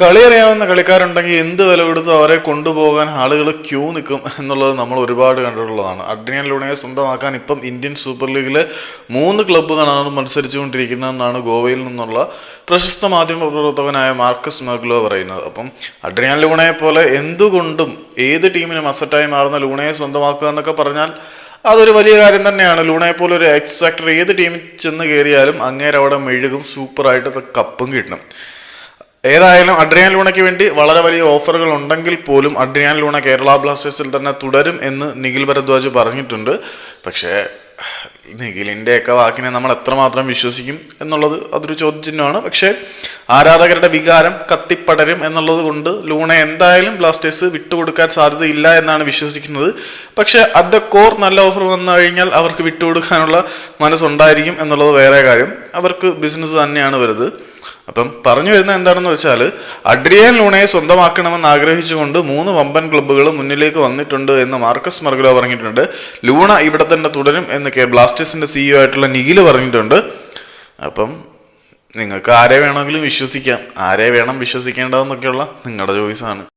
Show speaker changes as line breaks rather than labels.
കളി അറിയാവുന്ന കളിക്കാരുണ്ടെങ്കിൽ എന്ത് വില കൊടുത്തും അവരെ കൊണ്ടുപോകാൻ ആളുകൾ ക്യൂ നിൽക്കും എന്നുള്ളത് നമ്മൾ ഒരുപാട് കണ്ടിട്ടുള്ളതാണ്. അഡ്രിയൻ ലൂണയെ സ്വന്തമാക്കാൻ ഇപ്പം ഇന്ത്യൻ സൂപ്പർ ലീഗിലെ മൂന്ന് ക്ലബ്ബുകളാണ് മത്സരിച്ചുകൊണ്ടിരിക്കുന്നതെന്നാണ് ഗോവയിൽ നിന്നുള്ള പ്രശസ്ത മാധ്യമ പ്രവർത്തകനായ മാർക്കസ് മെഗ്ലോ പറയുന്നത്. അപ്പം അഡ്രിയൻ ലൂണയെ പോലെ എന്തുകൊണ്ടും ഏത് ടീമിനും അസറ്റായി മാറുന്ന ലൂണയെ സ്വന്തമാക്കുക എന്നൊക്കെ പറഞ്ഞാൽ അതൊരു വലിയ കാര്യം തന്നെയാണ്. ലൂണയെ പോലെ ഒരു എക്സ് ഫാക്ടർ ഏത് ടീമിൽ ചെന്ന് കയറിയാലും അങ്ങേരവിടെ മെഴുകും സൂപ്പറായിട്ട് കപ്പും കിട്ടണം. ഏതായാലും അഡ്രിയാൻ ലൂണയ്ക്ക് വേണ്ടി വളരെ വലിയ ഓഫറുകൾ ഉണ്ടെങ്കിൽ പോലും അഡ്രിയാൻ ലൂണ കേരള ബ്ലാസ്റ്റേഴ്സിൽ തന്നെ തുടരും എന്ന് നിഖിൽ ഭരദ്വാജ് പറഞ്ഞിട്ടുണ്ട്. പക്ഷേ നിഖിലിന്റെയൊക്കെ വാക്കിനെ നമ്മൾ എത്രമാത്രം വിശ്വസിക്കും എന്നുള്ളത് അതൊരു ചോദ്യചിഹ്നമാണ്. പക്ഷേ ആരാധകരുടെ വികാരം കത്തിപ്പടരും എന്നുള്ളത് കൊണ്ട് ലൂണ എന്തായാലും ബ്ലാസ്റ്റേഴ്സ് വിട്ടുകൊടുക്കാൻ സാധ്യതയില്ല എന്നാണ് വിശ്വസിക്കുന്നത്. പക്ഷെ അറ്റ് ദ കോർ നല്ല ഓഫർ വന്നു കഴിഞ്ഞാൽ അവർക്ക് വിട്ടുകൊടുക്കാനുള്ള മനസ്സുണ്ടായിരിക്കും എന്നുള്ളത് വേറെ കാര്യം. അവർക്ക് ബിസിനസ് തന്നെയാണ് വരുന്നത് അപ്പം പറഞ്ഞു വരുന്നത് എന്താണെന്ന് വെച്ചാൽ അഡ്രിയൻ ലൂണയെ സ്വന്തമാക്കണമെന്ന് ആഗ്രഹിച്ചുകൊണ്ട് മൂന്ന് വമ്പൻ ക്ലബ്ബുകൾ മുന്നിലേക്ക് വന്നിട്ടുണ്ട് എന്ന് മാർക്കസ് മർഗുലോ പറഞ്ഞിട്ടുണ്ട്. ലൂണ ഇവിടെ തന്നെ തുടരും എന്ന് കെ ബ്ലാസ്റ്റേഴ്സിന്റെ സിഇഒ ആയിട്ടുള്ള നിഖിൽ പറഞ്ഞിട്ടുണ്ട്. അപ്പം നിങ്ങൾക്ക് ആരെ വേണമെങ്കിലും വിശ്വസിക്കാം. ആരെ വേണം വിശ്വസിക്കേണ്ടതെന്നൊക്കെയുള്ള നിങ്ങളുടെ ചോയ്സാണ്.